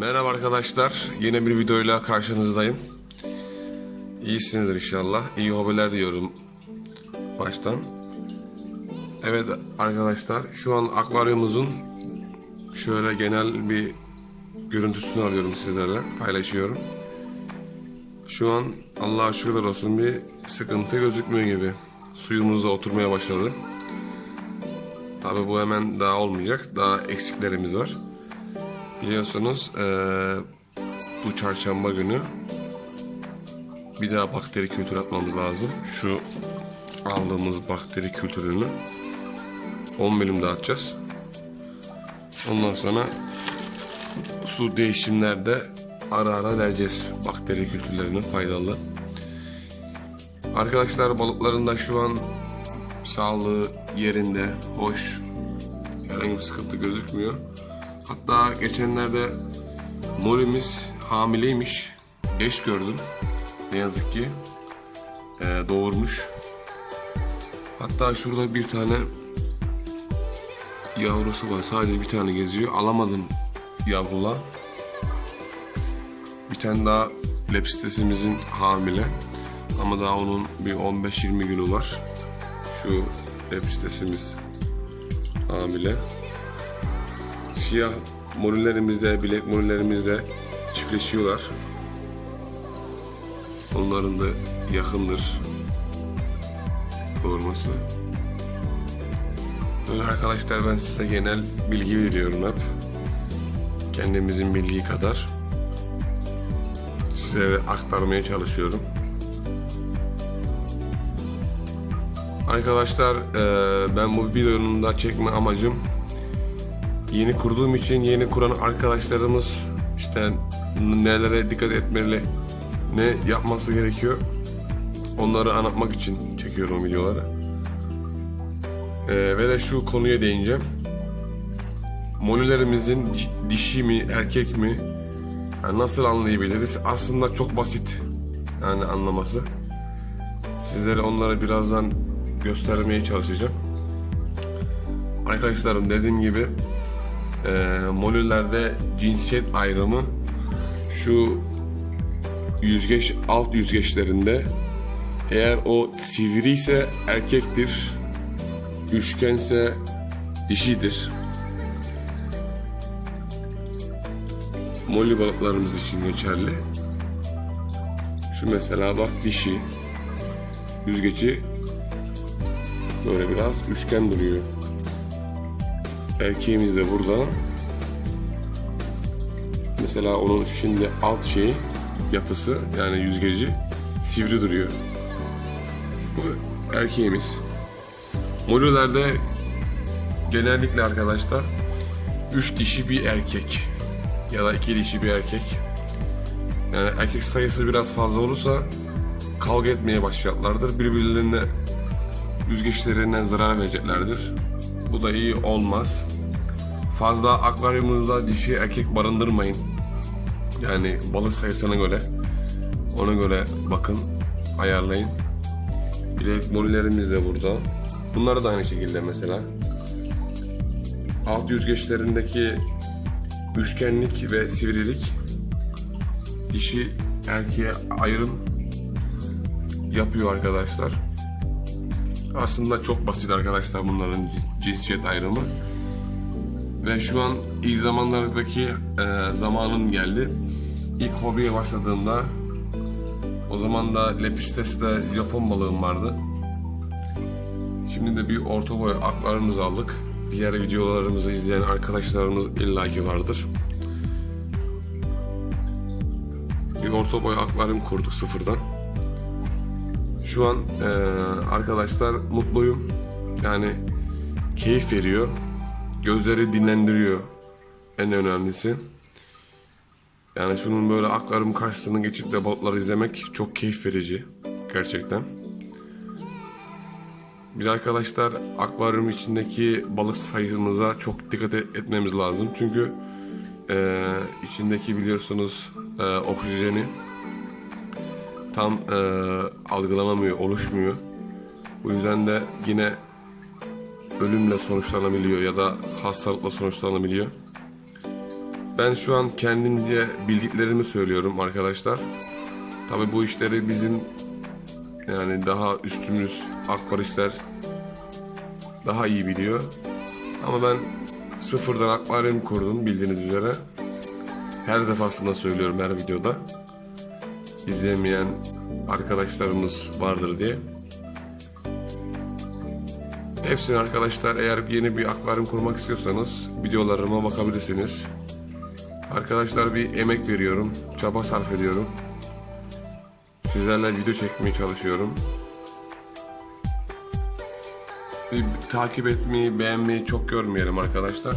Merhaba arkadaşlar. Yine bir videoyla karşınızdayım. İyisinizdir inşallah. İyi hobiler diyorum baştan. Evet arkadaşlar şu an akvaryumumuzun şöyle genel bir görüntüsünü alıyorum sizlerle paylaşıyorum. Şu an Allah'a şükürler olsun bir sıkıntı gözükmüyor gibi. Suyumuz da oturmaya başladı. Tabi bu hemen daha olmayacak. Daha eksiklerimiz var. Biliyorsunuz eee, bu çarşamba günü bir daha bakteri kültürü atmamız lazım. Şu aldığımız bakteri kültürünü 10 milim dağıtacağız. Ondan sonra su değişimlerde ara ara vereceğiz bakteri kültürlerinin faydalı. Arkadaşlar balıkların da şu an sağlığı yerinde, hoş. Herhangi bir sıkıntı gözükmüyor. Hatta geçenlerde Molly'miz hamileymiş. Eş gördüm. Ne yazık ki. Ee, doğurmuş. Hatta şurada bir tane yavrusu var. Sadece bir tane geziyor. Alamadım yavrula. Bir tane daha lepistesimizin hamile. Ama daha onun bir 15-20 günü var. Şu lepistesimiz hamile. Siyah morillerimizde, bilek morillerimizde çiftleşiyorlar. Onların da yakındır doğurması. Böyle arkadaşlar ben size genel bilgi veriyorum hep. Kendimizin bildiği kadar size aktarmaya çalışıyorum. Arkadaşlar eee, ben bu videonun da çekme amacım yeni kurduğum için yeni kuran arkadaşlarımız işte nelere dikkat etmeli, ne yapması gerekiyor onları anlatmak için çekiyorum videoları. Ee, ve de şu konuya değineceğim. Molülerimizin di- dişi mi erkek mi yani nasıl anlayabiliriz? Aslında çok basit yani anlaması. Sizlere onları birazdan göstermeye çalışacağım. Arkadaşlarım dediğim gibi e, molülerde cinsiyet ayrımı şu yüzgeç alt yüzgeçlerinde eğer o sivri ise erkektir, üçgense dişidir. Molly balıklarımız için geçerli. Şu mesela bak dişi yüzgeci böyle biraz üçgen duruyor. Erkeğimiz de burada. Mesela onun şimdi alt şeyi yapısı yani yüzgeci sivri duruyor. Bu erkeğimiz. Molülerde genellikle arkadaşlar 3 dişi bir erkek ya da 2 dişi bir erkek. Yani erkek sayısı biraz fazla olursa kavga etmeye başlayacaklardır. Birbirlerine yüzgeçlerine zarar vereceklerdir. Bu da iyi olmaz. Fazla akvaryumunuzda dişi erkek barındırmayın. Yani balık sayısına göre ona göre bakın, ayarlayın. Bilek molilerimiz de burada. Bunları da aynı şekilde mesela. Alt yüzgeçlerindeki üçgenlik ve sivrilik dişi erkeğe ayrım yapıyor arkadaşlar. Aslında çok basit arkadaşlar bunların cinsiyet ayrımı. Ve şu an ilk zamanlardaki e, zamanım geldi. İlk hobiye başladığımda o zaman da Lepistes'te Japon balığım vardı. Şimdi de bir orta boy akvaryumumuzu aldık. Diğer videolarımızı izleyen arkadaşlarımız illaki vardır. Bir orta boy akvaryum kurduk sıfırdan. Şu an eee, arkadaşlar mutluyum. Yani keyif veriyor. Gözleri dinlendiriyor. En önemlisi. Yani şunun böyle akvaryum karşısına geçip de balıkları izlemek çok keyif verici. Gerçekten. Biz arkadaşlar akvaryum içindeki balık sayımıza çok dikkat et- etmemiz lazım. Çünkü eee, içindeki biliyorsunuz eee, oksijeni tam eee, algılanamıyor, oluşmuyor. Bu yüzden de yine ölümle sonuçlanabiliyor ya da hastalıkla sonuçlanabiliyor. Ben şu an kendimce bildiklerimi söylüyorum arkadaşlar. Tabi bu işleri bizim yani daha üstümüz akvaristler daha iyi biliyor. Ama ben sıfırdan akvaryum kurdum bildiğiniz üzere. Her defasında söylüyorum her videoda. İzlemeyen arkadaşlarımız vardır diye. Hepsini arkadaşlar eğer yeni bir akvaryum kurmak istiyorsanız videolarıma bakabilirsiniz. Arkadaşlar bir emek veriyorum, çaba sarf ediyorum. Sizlerle video çekmeye çalışıyorum. Bir takip etmeyi, beğenmeyi çok görmeyelim arkadaşlar.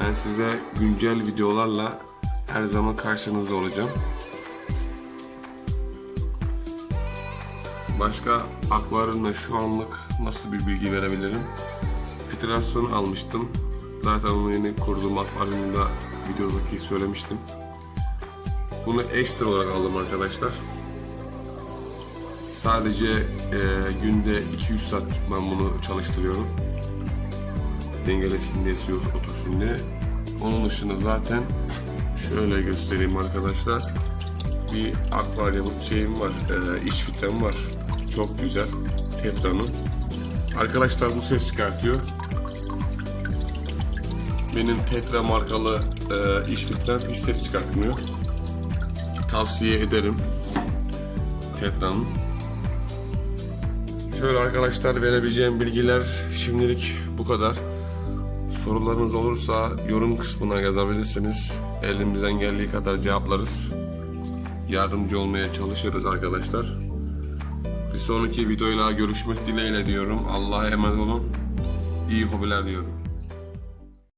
Ben size güncel videolarla her zaman karşınızda olacağım. Başka akvaryumla şu anlık nasıl bir bilgi verebilirim? Filtrasyon almıştım. Zaten onu yeni kurduğum akvaryumda videodaki söylemiştim. Bunu ekstra olarak aldım arkadaşlar. Sadece e, günde 200 saat ben bunu çalıştırıyorum. Dengelesin diye, suyu otursun diye. Onun dışında zaten şöyle göstereyim arkadaşlar. Bir akvaryum şeyim var, e, iç filtrem var. Çok güzel. Tetra'nın. Arkadaşlar bu ses çıkartıyor. Benim Tetra markalı e, iç filtrem hiç ses çıkartmıyor. Tavsiye ederim. Tetra'nın. Şöyle arkadaşlar verebileceğim bilgiler şimdilik bu kadar. Sorularınız olursa yorum kısmına yazabilirsiniz. Elimizden geldiği kadar cevaplarız. Yardımcı olmaya çalışırız arkadaşlar. Bir sonraki videoyla görüşmek dileğiyle diyorum. Allah'a emanet olun. İyi hobiler diyorum.